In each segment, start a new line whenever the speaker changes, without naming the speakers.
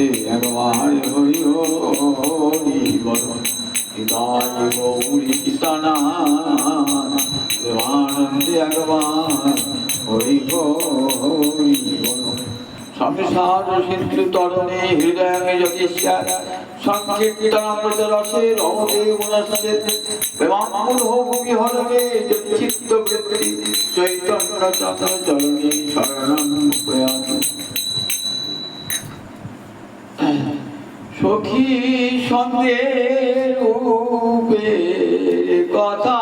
প্রেমানন্দে একবার হরি হরি বল হৃদয় গৌরী কীর্তনা প্রেমানন্দে একবার হরি হরি বল সংসার সিন্ধু তরণে হৃদয়ে জ্যোতিষ্যা সংকীর্তনামৃত রসে চৈতন্য চরণে প্রয়াত সখী রূপে কথা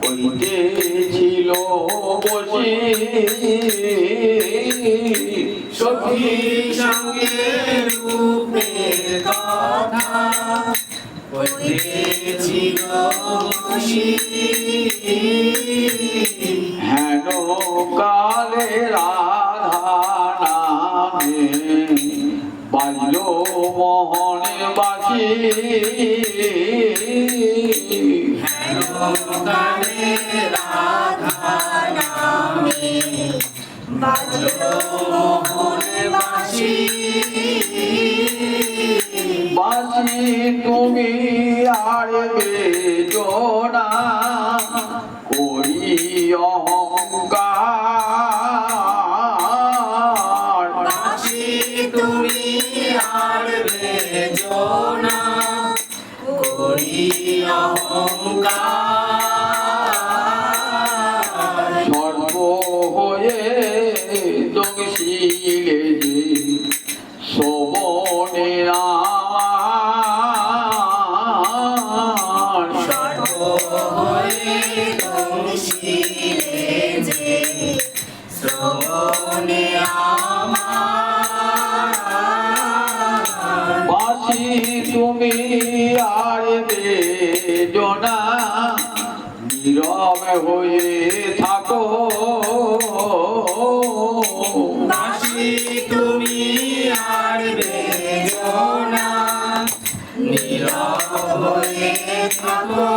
কইতেছিল বসে।
সখী সঙ্গে রূপের কথা বলেছিল বসি।
হেন কালে বাল্য মোহনে বাসি
বাজলো মোহন বাসি
বাসি তুমি আর বেজনা করি অহংকার। সর্ব হয়ে দংশিলে যে শোভনে আমার
সর্ব হয়ে যে শ্রবণে আমার
বাসি তুমি আর বেজনা নীরব হয়ে থাকো।
বাসি তুমি আর বেজনা নীরব হয়ে থাকো।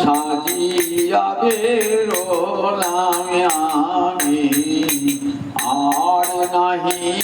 সাজিয়া বেরোলাম আমি। আর নাহি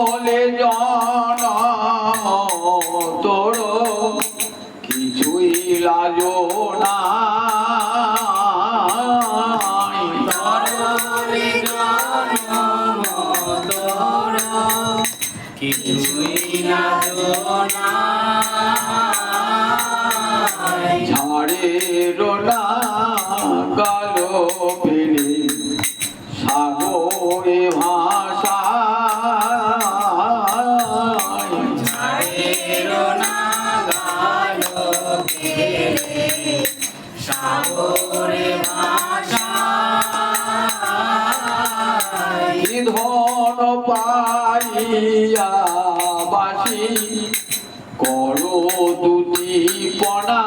ঝাড়ে রোনা কালো ফেলে সাগরে ভাষা
সাগরে ভাষায়
ধন পাইয়া বাসি করো দুটি পনা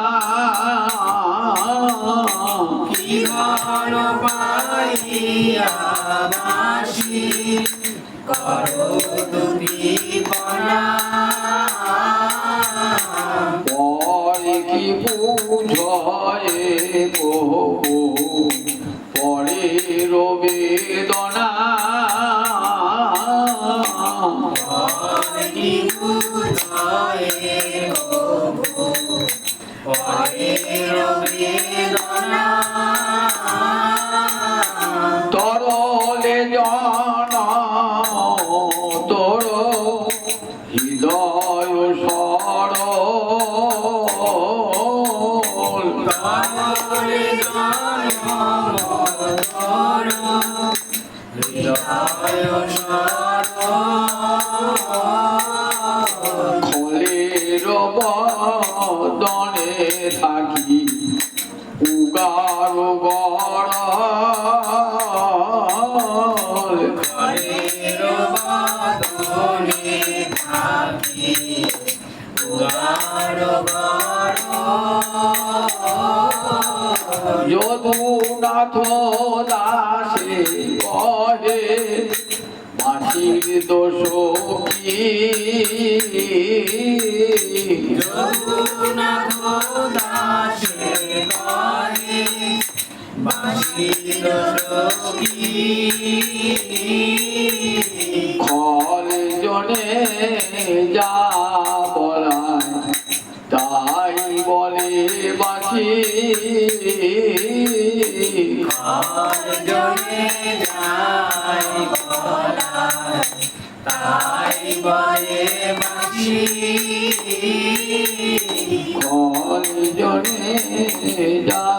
বিহার পাইয়া বাসি করো দুটি কণা
পরে কি বুঝয়ে কহো পরে রবেদনা
কি
তরলে জন তোর হৃদয় সর।
তাহলে জন্ম ধর হৃদয় সর।
খলের বদনে থাকি উগার গড়।
ঘরের বাদনে থাকি উগার
যদুনাথ দাসে কহে বাঁচির দোষ কি খল জনে যা বলায় তাই বলে বাঁচি
জনে যায় বলায় তাই বলে মাছি
কোন জনে যা